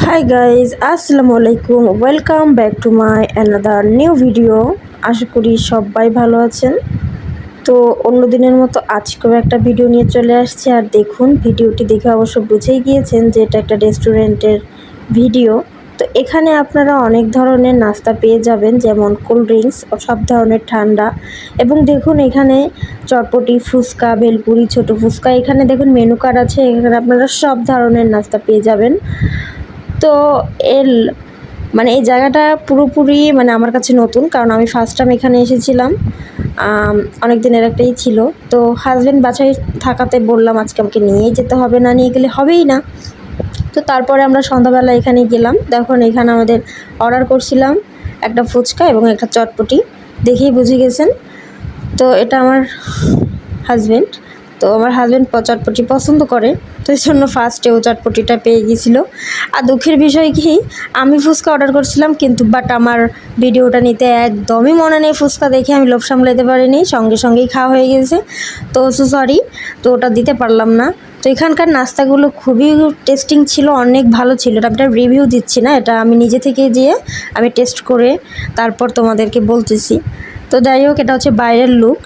High guys আসসালামু আলাইকুম welcome back to my another new video আশা করি সবাই ভালো আছেন। তো অন্য দিনের মতো আজকেও একটা ভিডিও নিয়ে চলে আসছি। আর দেখুন ভিডিওটি দেখে অবশ্য বুঝেই গিয়েছেন যে এটা একটা রেস্টুরেন্টের ভিডিও তো এখানে আপনারা অনেক ধরনের নাস্তা পেয়ে যাবেন, যেমন কোল্ড ড্রিঙ্কস সব ধরনের ঠান্ডা। এবং দেখুন, এখানে চটপটি, ফুচকা, ভেলপুরি, ছোট ফুচকা, এখানে দেখুন মেনু কার্ড আছে। এখানে আপনারা সব ধরনের নাস্তা পেয়ে যাবেন। তো এর মানে এই জায়গাটা পুরোপুরি মানে আমার কাছে নতুন, কারণ আমি ফার্স্ট টাইম এখানে এসেছিলাম। অনেক দিনের একটাই ছিল। তো হাজব্যান্ড বাছাই থাকাতে বললাম, আজকে আমাকে নিয়েই যেতে হবে না, নিয়ে গেলে হবেই না। তো তারপরে আমরা সন্ধ্যাবেলা এখানে গেলাম। দেখুন, এখানে আমাদের অর্ডার করছিলাম একটা ফুচকা এবং একটা চটপটি। দেখেই বুঝে গেছেন। তো এটা আমার হাজব্যান্ড তো আমার হাজব্যান্ড চটপটি পছন্দ করে, তো এই জন্য ফার্স্টে ও চটপটিটা পেয়ে গিয়েছিল। আর দুঃখের বিষয় কি, আমি ফুচকা অর্ডার করছিলাম, কিন্তু বাট আমার ভিডিওটা নিতে একদমই মনে নেই ফুচকা দেখে, আমি লোভ সামলাতে পারিনি, সঙ্গে সঙ্গেই খাওয়া হয়ে গেছে তো সো সরি তো ওটা দিতে পারলাম না। তো এখানকার নাস্তাগুলো খুবই টেস্টিং ছিল, অনেক ভালো ছিল। এটা একটা রিভিউ দিচ্ছি না, এটা আমি নিজে থেকে যেয়ে আমি টেস্ট করে তারপর তোমাদেরকে বলতেছি। তো যাই হোক, এটা হচ্ছে বাইরের লুক